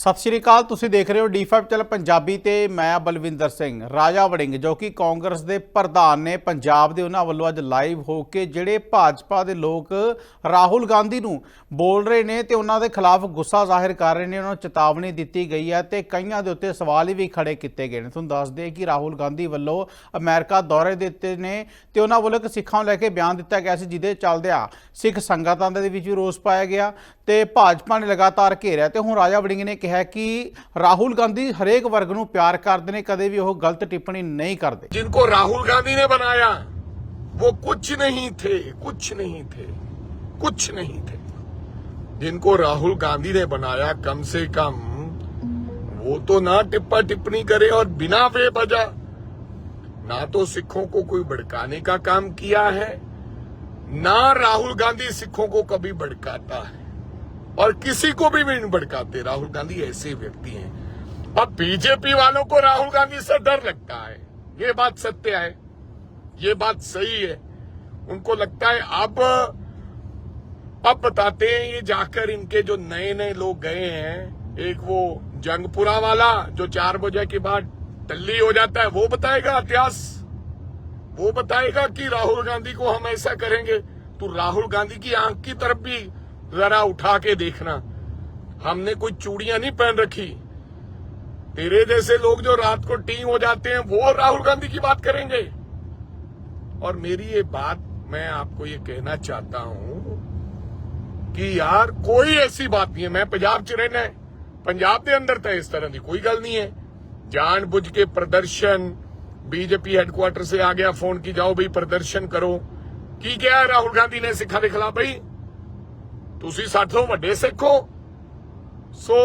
ਸਤਿ ਸ਼੍ਰੀ ਅਕਾਲ, ਤੁਸੀਂ ਦੇਖ ਰਹੇ ਹੋ ਡੀ5 ਚੈਨਲ ਪੰਜਾਬੀ ਤੇ ਮੈਂ ਬਲਵਿੰਦਰ ਸਿੰਘ ਰਾਜਾ ਵੜਿੰਗ, ਜੋ ਕਿ ਕਾਂਗਰਸ ਦੇ ਪ੍ਰਧਾਨ ਨੇ ਪੰਜਾਬ ਦੇ ਉਹਨਾਂ ਵੱਲੋਂ ਅੱਜ ਲਾਈਵ ਹੋ ਕੇ ਜਿਹੜੇ ਭਾਜਪਾ ਦੇ ਲੋਕ ਰਾਹੁਲ ਗਾਂਧੀ ਨੂੰ ਬੋਲ ਰਹੇ ਨੇ ਤੇ ਉਹਨਾਂ ਦੇ ਖਿਲਾਫ ਗੁੱਸਾ ਜ਼ਾਹਿਰ ਕਰ ਰਹੇ ਨੇ, ਉਹਨਾਂ ਨੂੰ ਚੇਤਾਵਨੀ ਦਿੱਤੀ ਗਈ ਹੈ ਤੇ ਕਈਆਂ ਦੇ ਉੱਤੇ ਸਵਾਲ ਵੀ ਖੜੇ ਕੀਤੇ ਗਏ ਨੇ। ਤੁਹਾਨੂੰ ਦੱਸ ਦਈਏ ਕਿ ਰਾਹੁਲ ਗਾਂਧੀ ਵੱਲੋਂ ਅਮਰੀਕਾ ਦੌਰੇ ਦਿੱਤੇ ਨੇ ਤੇ ਉਹਨਾਂ ਵੱਲੋਂ ਇੱਕ ਸਿੱਖਾਂ ਨੂੰ ਲੈ ਕੇ ਬਿਆਨ ਦਿੱਤਾ ਗਿਆ ਸੀ, ਜਿਹਦੇ ਚੱਲਦਿਆਂ ਸਿੱਖ ਸੰਗਤਾਂ ਦੇ ਵਿੱਚ ਵੀ ਰੋਸ ਪਾਇਆ ਗਿਆ ਤੇ ਭਾਜਪਾ ਨੇ ਲਗਾਤਾਰ ਘੇਰਿਆ ਤੇ ਹੁਣ ਰਾਜਾ ਵੜਿੰਗ ਨੇ ਕਿਹਾ ਕਿ ਰਾਹੁਲ ਗਾਂਧੀ ਹਰੇਕ ਵਰਗ ਨੂੰ ਪਿਆਰ ਕਰਦੇ ਨੇ ਕਦੇ ਵੀ ਉਹ ਗਲਤ ਟਿੱਪਣੀ ਨਹੀਂ ਕਰਦੇ जिनको राहुल गांधी ने बनाया वो कुछ नहीं थे कुछ नहीं थे कुछ नहीं थे जिनको राहुल गांधी ने बनाया कम से कम वो तो ना टिप्पा टिप्पणी करे और बिना बेवजह ना तो सिखों को कोई भड़काने का काम किया है ना राहुल गांधी सिखों को कभी भड़काता है और किसी को भी नहीं भड़काते। राहुल गांधी ऐसे व्यक्ति हैं। अब बीजेपी वालों को राहुल गांधी से डर लगता है। ये बात सत्य है। ये बात सही है। उनको लगता है अब अब बताते हैं ये जाकर इनके जो नए नए लोग गए हैं, एक वो जंगपुरा वाला जो चार बजे के बाद टल्ली हो जाता है, वो बताएगा इतिहास। वो बताएगा कि राहुल गांधी को हम ऐसा करेंगे। तो राहुल गांधी की आँख की तरफ़ भी जरा उठा के देखना। हमने कोई चूड़ियाँ नहीं पहन रखी। तेरे जैसे लोग जो रात को टीम हो जाते हैं, वो राहुल गांधी की बात करेंगे। और मेरी ये बात, मैं आपको ये कहना चाहता हूँ कि यार कोई ऐसी बात नहीं है। मैं पंजाब च रहना है। पंजाब के अंदर तो इस तरह की कोई गल नहीं है। जान बुझ के प्रदर्शन, बीजेपी हेडक्वार्टर से आ गया, फ़ोन की जाओ भाई, प्रदर्शन करो। की क्या है राहुल गांधी ने सिखा के खिलाफ भाई? ਤੁਸੀਂ ਸਾਡੇ ਤੋਂ ਵੱਡੇ ਸਿੱਖ ਹੋ ਸੋ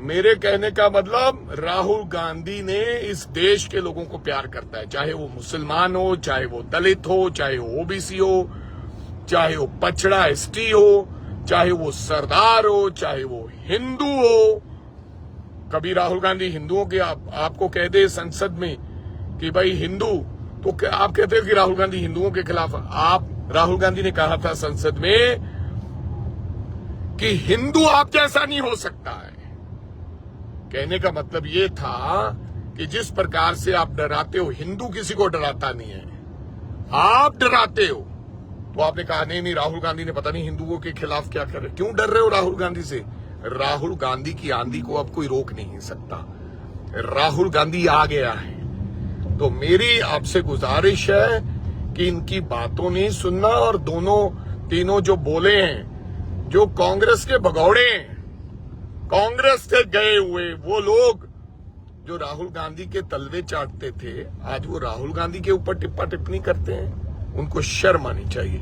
मेरे कहने का मतलब राहुल गांधी ने इस देश के लोगों को प्यार करता है चाहे वो मुसलमान हो चाहे वो दलित हो चाहे वो ओबीसी हो चाहे वो पछड़ा एसटी हो चाहे वो सरदार हो चाहे वो हिंदू हो कभी राहुल गांधी हिंदुओं के आप, आपको कह दे संसद में कि भाई हिंदू तो क्या आप कहते हो कि राहुल गांधी हिंदुओं के खिलाफ आप राहुल गांधी ने कहा था संसद में कि हिंदू आप जैसा नहीं हो सकता है। कहने का मतलब ये था कि जिस प्रकार से आप डराते हो, हिंदू किसी को डराता नहीं है। आप डराते हो। तो आपने कहा, नहीं नहीं, राहुल गांधी ने पता नहीं हिंदुओं के खिलाफ क्या कर रहे क्यों डर रहे हो राहुल गांधी से? राहुल गांधी की आंधी को अब कोई रोक नहीं सकता। राहुल गांधी आ गया है। तो मेरी आपसे गुजारिश है कि इनकी बातों नहीं सुनना और दोनों, तीनों जो बोले हैं जो कांग्रेस के भगौड़े कांग्रेस से गए हुए, वो लोग जो राहुल गांधी के तलवे चाटते थे, आज वो राहुल गांधी के ऊपर टिप्पा टिप्पणी करते हैं, उनको शर्म आनी चाहिए।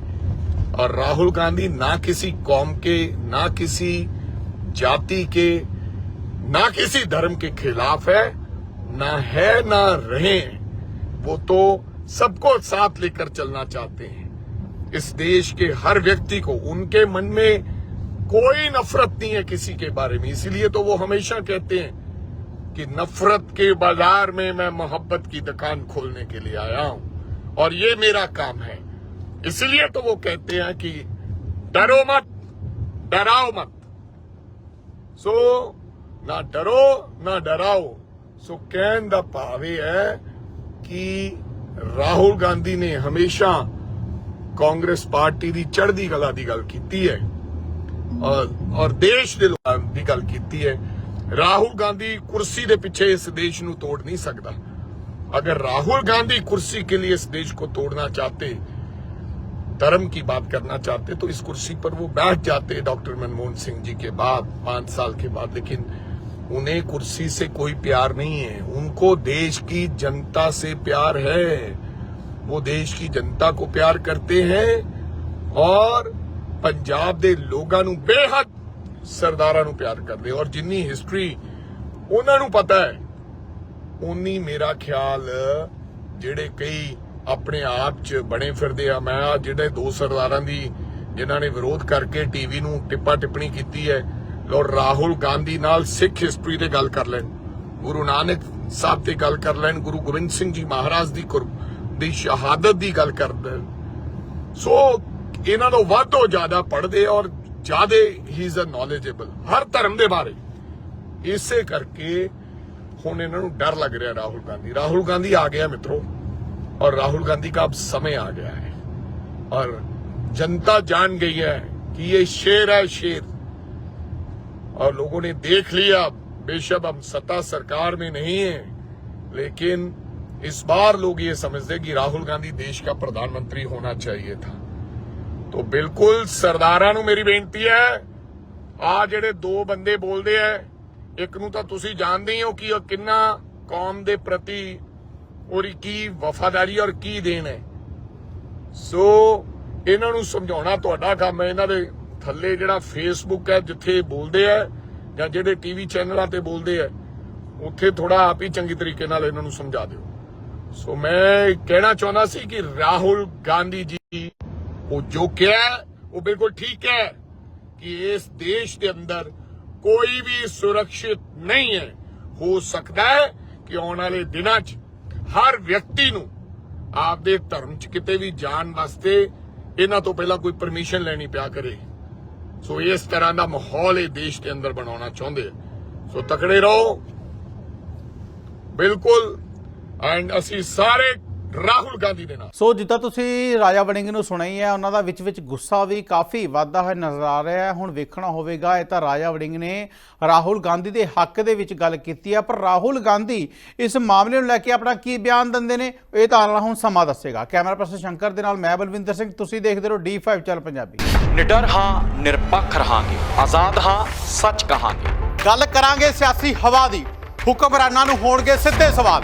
और राहुल गांधी ना किसी कौम के, ना किसी जाति के, ना किसी धर्म के खिलाफ है, ना है, ना रहे। वो तो सबको साथ लेकर चलना चाहते हैं। इस देश के हर व्यक्ति को उनके मन में कोई नफरत नहीं है किसी के बारे में इसीलिए तो वो हमेशा कहते हैं कि नफरत के बाजार में मैं मोहब्बत की दुकान खोलने के लिए आया हूं और ये मेरा काम है इसलिए तो वो कहते हैं कि डरो मत डराओ मत सो ना डरो ना डराओ सो कहन ਦਾ ਭਾਵ ਇਹ ਹੈ ਕਿ ਰਾਹੁਲ ਗਾਂਧੀ ਨੇ ਹਮੇਸ਼ਾ ਕਾਂਗਰਸ ਪਾਰਟੀ ਦੀ ਚੜ੍ਹਦੀ ਕਲਾ ਦੀ ਗੱਲ ਕੀਤੀ ਹੈ ਔਰ ਔਰ ਦੇਸ਼ ਦੇ ਲੋਕਾਂ ਦੀ ਗੱਲ ਕੀਤੀ ਹੈ ਰਾਹੁਲ ਗਾਂਧੀ ਕੁਰਸੀ ਦੇ ਪਿੱਛੇ ਇਸ ਦੇਸ਼ ਨੂੰ ਤੋੜ ਨਹੀਂ ਸਕਦਾ अगर राहुल गांधी कुर्सी के लिए इस देश को तोड़ना चाहते धर्म की बात करना चाहते तो इस कुर्सी पर वो बैठ जाते डॉक्टर मनमोहन सिंह जी के बाद पांच साल के बाद लेकिन उन्हें कुर्सी से कोई प्यार नहीं है उनको देश की जनता से प्यार है वो देश की जनता को प्यार करते हैं ਔਰ ਪੰਜਾਬ ਦੇ ਲੋਕਾਂ ਨੂੰ ਬੇਹੱਦ ਸਰਦਾਰਾਂ ਨੂੰ ਪਿਆਰ ਕਰਦੇ ਔਰ ਜਿੰਨੀ ਹਿਸਟਰੀ ਉਹਨਾਂ ਨੂੰ ਪਤਾ ਹੈ ਉਨੀ ਮੇਰਾ ਖਿਆਲ ਜਿਹੜੇ ਕਈ ਆਪਣੇ ਆਪ 'ਚ ਬਣੇ ਫਿਰਦੇ ਆ। ਮੈਂ ਆ ਜਿਹੜੇ ਦੋ ਸਰਦਾਰਾਂ ਦੀ ਜਿਨ੍ਹਾਂ ਨੇ ਵਿਰੋਧ ਕਰਕੇ ਟੀਵੀ ਨੂੰ ਟਿੱਪਾ ਟਿੱਪਣੀ ਕੀਤੀ ਹੈ, ਔਰ ਰਾਹੁਲ ਗਾਂਧੀ ਨਾਲ ਸਿੱਖ ਹਿਸਟਰੀ ਤੇ ਗੱਲ ਕਰ ਲੈਣ, ਗੁਰੂ ਨਾਨਕ ਸਾਹਿਬ ਤੇ ਗੱਲ ਕਰ ਲੈਣ, ਗੁਰੂ ਗੋਬਿੰਦ ਸਿੰਘ ਜੀ ਮਹਾਰਾਜ ਦੀ ਕੁਰ ਦੀ ਸ਼ਹਾਦਤ ਦੀ ਗੱਲ ਕਰ ਲੈਣ ਸੋ ਇਹਨਾਂ ਨੂੰ ਵੱਧ ਤੋਂ ਜ਼ਿਆਦਾ ਪੜ੍ਹਦੇ ਔਰ ਜ਼ਿਆਦੇ ਹੀ ਇਜ਼ ਅ ਨੋਲੇਜੇਬਲ ਹਰ ਧਰਮ ਦੇ ਬਾਰੇ ਇਸੇ ਕਰਕੇ ਹੁਣ ਇਹਨਾਂ ਨੂੰ ਡਰ ਲੱਗ ਰਿਹਾ ਰਾਹੁਲ ਗਾਂਧੀ ਰਾਹੁਲ ਗਾਂਧੀ ਆ ਗਿਆ ਮਿੱਤਰੋ और राहुल गांधी का अब समय आ गया है और जनता जान गई है कि ये शेर है शेर और लोगों ने देख लिया बेशक हम सत्ता सरकार में नहीं है लेकिन इस बार लोग ये समझते कि राहुल गांधी देश का प्रधानमंत्री होना चाहिए था तो ਬਿਲਕੁਲ ਸਰਦਾਰਾਂ ਨੂੰ ਮੇਰੀ ਬੇਨਤੀ ਹੈ, ਆ ਜਿਹੜੇ ਦੋ ਬੰਦੇ ਬੋਲਦੇ ਐ, ਇੱਕ ਨੂੰ ਤਾਂ ਤੁਸੀਂ ਜਾਣਦੇ ਹੀ ਹੋ ਕਿ ਉਹ ਕਿੰਨਾ ਕੌਮ ਦੇ ਪ੍ਰਤੀ ਉਹਦੀ ਕੀ ਵਫਾਦਾਰੀ ਔਰ ਕੀ ਦੇਣ ਹੈ ਸੋ ਇਹਨਾਂ ਨੂੰ ਸਮਝਾਉਣਾ ਤੁਹਾਡਾ ਕੰਮ ਹੈ ਇਹਨਾਂ ਦੇ ਥੱਲੇ ਜਿਹੜਾ ਫੇਸਬੁੱਕ ਹੈ ਜਿੱਥੇ ਬੋਲਦੇ ਆ ਜਾਂ ਜਿਹੜੇ ਟੀਵੀ ਚੈਨਲਾਂ ਤੇ ਬੋਲਦੇ ਆ ਉੱਥੇ ਥੋੜਾ ਆਪ ਹੀ ਚੰਗੀ ਤਰੀਕੇ ਨਾਲ ਇਹਨਾਂ ਨੂੰ ਸਮਝਾ ਦਿਓ। ਸੋ ਮੈਂ ਕਹਿਣਾ ਚਾਹੁੰਦਾ ਸੀ ਕਿ ਰਾਹੁਲ ਗਾਂਧੀ ਜੀ ਉਹ ਜੋ ਕਿਹਾ ਉਹ ਬਿਲਕੁਲ ਠੀਕ ਹੈ ਕਿ ਇਸ ਦੇਸ਼ ਦੇ ਅੰਦਰ ਕੋਈ ਵੀ ਸੁਰੱਖਿਅਤ ਨਹੀਂ ਹੈ। ਹੋ ਸਕਦਾ ਹੈ ਕਿ ਆਉਣ ਵਾਲੇ ਦਿਨਾਂ 'ਚ ਹਰ ਵਿਅਕਤੀ ਨੂੰ ਆਪਦੇ ਧਰਮ 'ਚ ਕਿਤੇ ਵੀ ਜਾਣ ਵਾਸਤੇ ਇਹਨਾਂ ਤੋਂ ਪਹਿਲਾਂ ਕੋਈ ਪਰਮਿਸ਼ਨ ਲੈਣੀ ਪਿਆ ਕਰੇ। ਸੋ ਇਸ ਤਰ੍ਹਾਂ ਦਾ ਮਾਹੌਲ ਇਹ ਦੇਸ਼ ਦੇ ਅੰਦਰ ਬਣਾਉਣਾ ਚਾਹੁੰਦੇ ਸੋ ਤਕੜੇ ਰਹੋ। ਬਿਲਕੁਲ। ਐਂਡ ਅਸੀਂ ਸਾਰੇ ਰਾਹੁਲ ਗਾਂਧੀ ਦੇ ਨਾਲ। ਸੋ ਜਿੱਦਾਂ ਤੁਸੀਂ ਰਾਜਾ ਵੜਿੰਗ ਨੂੰ ਸੁਣਿਆ ਹੀ ਉਹਨਾਂ ਦਾ ਵਿੱਚ ਵਿੱਚ ਗੁੱਸਾ ਵੀ ਕਾਫੀ ਵਾਧਾ ਹੋਇਆ ਨਜ਼ਰ ਆ ਰਿਹਾ ਹੈ। ਹੁਣ ਵੇਖਣਾ ਹੋਵੇਗਾ ਇਹ ਤਾਂ ਰਾਜਾ ਵੜਿੰਗ ਨੇ ਰਾਹੁਲ ਗਾਂਧੀ ਦੇ ਹੱਕ ਦੇ ਵਿੱਚ ਗੱਲ ਕੀਤੀ ਹੈ। ਪਰ ਰਾਹੁਲ ਗਾਂਧੀ ਇਸ ਮਾਮਲੇ ਨੂੰ ਲੈ ਕੇ ਆਪਣਾ ਕੀ ਬਿਆਨ ਦਿੰਦੇ ਨੇ ਇਹ ਤਾਂ ਵਾਲਾ ਹੁਣ ਸਮਾਂ ਦੱਸੇਗਾ। ਕੈਮਰਾ ਪਰਸਨ ਸ਼ੰਕਰ ਦੇ ਨਾਲ ਮੈਂ ਬਲਵਿੰਦਰ ਸਿੰਘ ਤੁਸੀਂ ਦੇਖਦੇ ਰਹੋ D5 ਚੱਲ ਪੰਜਾਬੀ। ਨਿਡਰ ਹਾਂ ਨਿਰਪੱਖ ਰਹਾਂਗੇ ਆਜ਼ਾਦ ਹਾਂ ਸੱਚ ਕਹਾਂਗੇ। ਗੱਲ ਕਰਾਂਗੇ ਸਿਆਸੀ ਹਵਾ ਦੀ ਹੁਕਮਰਾਨਾਂ ਨੂੰ ਹੋਣਗੇ ਸਿੱਧੇ ਸਵਾਲ।